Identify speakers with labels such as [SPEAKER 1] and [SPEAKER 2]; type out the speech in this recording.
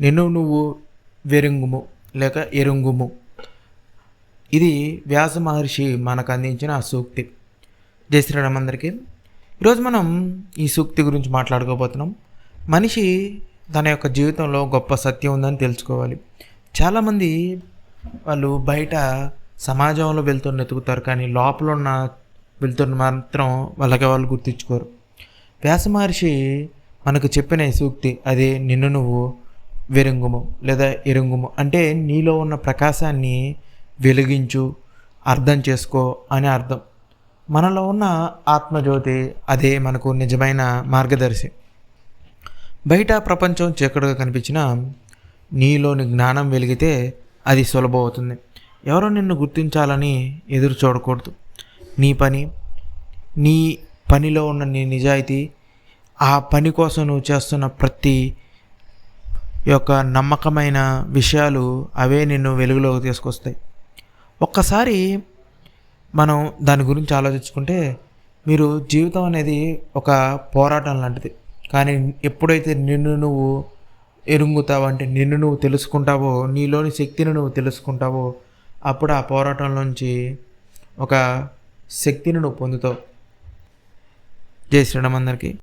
[SPEAKER 1] నిన్ను నువ్వు వెరుంగుము లేక ఎరుంగుము. ఇది వ్యాస మహర్షి మనకు అందించిన సూక్తి. జై శ్రీరామ్ అందరికీ. ఈరోజు మనం ఈ సూక్తి గురించి మాట్లాడుకోబోతున్నాం. మనిషి తన యొక్క జీవితంలో గొప్ప సత్యం ఉందని తెలుసుకోవాలి. చాలామంది వాళ్ళు బయట సమాజంలో వెళ్తున్న వెతుకుతారు కానీ లోపల ఉన్న వెళ్తున్న మాత్రం వాళ్ళకి వాళ్ళు గుర్తించుకోరు. వ్యాస మహర్షి మనకు చెప్పిన ఈ సూక్తి అదే నిన్ను నువ్వు వెరుంగుము లేదా ఎరుంగుము అంటే నీలో ఉన్న ప్రకాశాన్ని వెలిగించు అర్థం చేసుకో అని అర్థం. మనలో ఉన్న ఆత్మజ్యోతి అదే మనకు నిజమైన మార్గదర్శి. బయట ప్రపంచం చీకటిగా కనిపించిన నీలోని జ్ఞానం వెలిగితే అది సులభం అవుతుంది. ఎవరో నిన్ను గుర్తించాలని ఎదురు చూడకూడదు. నీ పని నీ పనిలో ఉన్న నీ నిజాయితీ ఆ పని కోసం నువ్వు చేస్తున్న ప్రతి యొక్క నమ్మకమైన విషయాలు అవే నిన్ను వెలుగులోకి తీసుకొస్తాయి. ఒక్కసారి మనం దాని గురించి ఆలోచించుకుంటే మీరు జీవితం అనేది ఒక పోరాటం లాంటిది. కానీ ఎప్పుడైతే నిన్ను నువ్వు ఎరుంగుతావు అంటే నిన్ను నువ్వు తెలుసుకుంటావో నీలోని శక్తిని నువ్వు తెలుసుకుంటావో అప్పుడు ఆ పోరాటంలోంచి ఒక శక్తిని నువ్వు పొందుతావు. జై శ్రీరామ్ అందరికీ.